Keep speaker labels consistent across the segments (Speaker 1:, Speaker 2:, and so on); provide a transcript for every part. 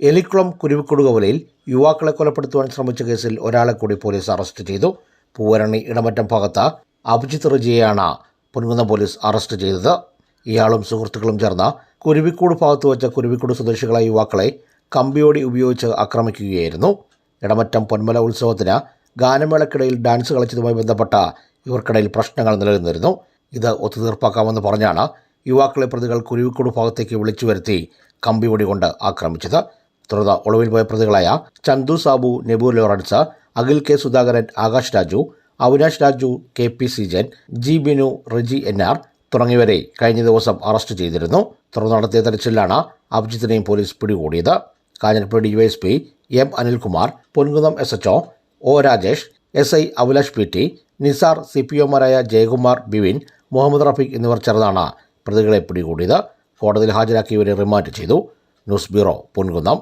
Speaker 1: എലിക്കുളം കുരുവിക്കൊടു കവലയിൽ യുവാക്കളെ കൊലപ്പെടുത്തുവാൻ ശ്രമിച്ച കേസിൽ ഒരാളെ കൂടി പോലീസ് അറസ്റ്റ് ചെയ്തു. പൂവരണി ഇടമറ്റം ഭാഗത്ത് അഭിജിത് റിജിയെയാണ് പൊൻകുന്നം പോലീസ് അറസ്റ്റ് ചെയ്തത്. ഇയാളും സുഹൃത്തുക്കളും ചേർന്ന് കുരുവിക്കൂട് ഭാഗത്ത് വെച്ച കുരുവിക്കൂട് സ്വദേശികളായ യുവാക്കളെ കമ്പിയോടി ഉപയോഗിച്ച് ആക്രമിക്കുകയായിരുന്നു. ഇടമറ്റം പൊന്മല ഉത്സവത്തിന് ഗാനമേളക്കിടയിൽ ഡാൻസ് കളിച്ചതുമായി ബന്ധപ്പെട്ട ഇവർക്കിടയിൽ പ്രശ്നങ്ങൾ നിലനിന്നിരുന്നു. ഇത് ഒത്തുതീർപ്പാക്കാമെന്ന് പറഞ്ഞാണ് യുവാക്കളെ പ്രതികൾ കുരുവിക്കൂട് ഭാഗത്തേക്ക് വിളിച്ചു വരുത്തി കമ്പിയോടി കൊണ്ട് ആക്രമിച്ചത്. തുടർന്ന് ഒളിവിൽ പോയ പ്രതികളായ Chandu Sabu Nebur Lawrence Akhil K Sudhakaran Akash Raju Avinash Raju K P Sijan G Binu Riji N R തുടങ്ങിയവരെ കഴിഞ്ഞ ദിവസം അറസ്റ്റ് ചെയ്തിരുന്നു. തുടർന്ന് നടത്തിയ തെരച്ചിലാണ് അഭിജിത്തിനെയും പോലീസ് പിടികൂടിയത്. Kanjirappally DYSP M Anilkumar Ponkunnam S H O Rajesh S I Abhilash P T Nisar C P ഒമാരായ Jayakumar Bivin Muhammad Rafeeq എന്നിവർ ചേർന്നാണ് പ്രതികളെ പിടികൂടിയത്. കോടതിയിൽ ഹാജരാക്കിയവരെ റിമാൻഡ് ചെയ്തു. News bureau Ponkunnam.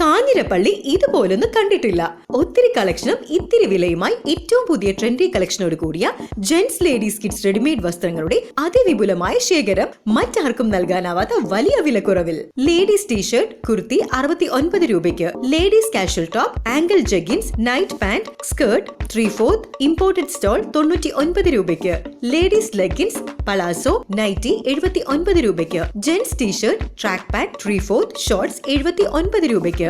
Speaker 2: കാഞ്ഞിരപ്പള്ളി ഇതുപോലൊന്നും കണ്ടിട്ടില്ല. ഒത്തിരി കളക്ഷനും ഇത്തിരി വിലയുമായി ഏറ്റവും പുതിയ ട്രെൻഡി കളക്ഷനോട് കൂടിയ ജെന്റ്സ് ലേഡീസ് കിഡ്സ് റെഡിമെയ്ഡ് വസ്ത്രങ്ങളുടെ അതിവിപുലമായ ശേഖരം മറ്റാർക്കും നൽകാനാവാത്ത വലിയ വിലക്കുറവിൽ. ലേഡീസ് ടീഷർട്ട് കുർത്തി അറുപത്തി ഒൻപത് രൂപയ്ക്ക്. Ladies casual top ankle jeggings night pant skirt three fourth imported stole തൊണ്ണൂറ്റി ഒൻപത് രൂപയ്ക്ക്. ലേഡീസ് ലെഗിൻസ് പലാസോ നൈറ്റി എഴുപത്തി ഒൻപത് രൂപയ്ക്ക്. Gents t shirt track pant three fourth shorts എഴുപത്തി ഒൻപത് രൂപയ്ക്ക്.